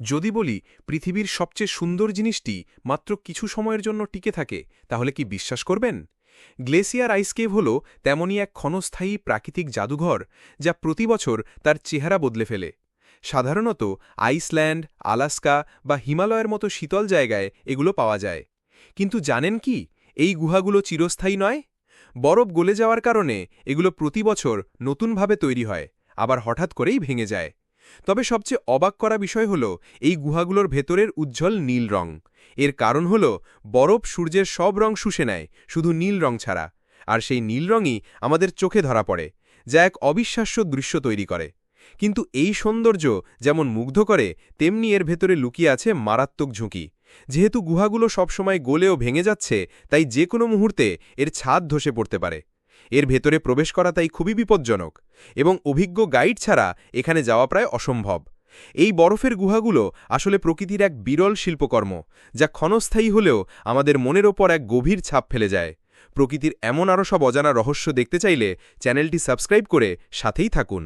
যদি বলি, পৃথিবীর সবচেয়ে সুন্দর জিনিসটি মাত্র কিছু সময়ের জন্য টিকে থাকে, তাহলে কি বিশ্বাস করবেন? গ্লেসিয়ার আইসকেভ হল তেমনই এক ক্ষণস্থায়ী প্রাকৃতিক জাদুঘর, যা প্রতি বছর তার চেহারা বদলে ফেলে। সাধারণত আইসল্যান্ড, আলাস্কা বা হিমালয়ের মতো শীতল জায়গায় এগুলো পাওয়া যায়। কিন্তু জানেন কি, এই গুহাগুলো চিরস্থায়ী নয়? বরফ গলে যাওয়ার কারণে এগুলো প্রতি বছর নতুনভাবে তৈরি হয়, আবার হঠাৎ করেই ভেঙে যায়। তবে সবচেয়ে অবাক করা বিষয় হল, এই গুহাগুলোর ভেতরের উজ্জ্বল নীল রং। এর কারণ হল, বরফ সূর্যের সব রং শুষে নেয়, শুধু নীল রং ছাড়া। আর সেই নীল রঙই আমাদের চোখে ধরা পড়ে, যা এক অবিশ্বাস্য দৃশ্য তৈরি করে। কিন্তু এই সৌন্দর্য যেমন মুগ্ধ করে, তেমনি এর ভেতরে লুকিয়ে আছে মারাত্মক ঝুঁকি। যেহেতু গুহাগুলো সবসময় গোলেও ভেঙে যাচ্ছে, তাই যে কোনো মুহূর্তে এর ছাদ ধসে পড়তে পারে। এর ভেতরে প্রবেশ করা তাই খুবই বিপজ্জনক এবং অভিজ্ঞ গাইড ছাড়া এখানে যাওয়া প্রায় অসম্ভব। এই বরফের গুহাগুলো আসলে প্রকৃতির এক বিরল শিল্পকর্ম, যা ক্ষণস্থায়ী হলেও আমাদের মনের ওপর এক গভীর ছাপ ফেলে যায়। প্রকৃতির এমন আরও সব অজানা রহস্য দেখতে চাইলে চ্যানেলটি সাবস্ক্রাইব করে সাথেই থাকুন।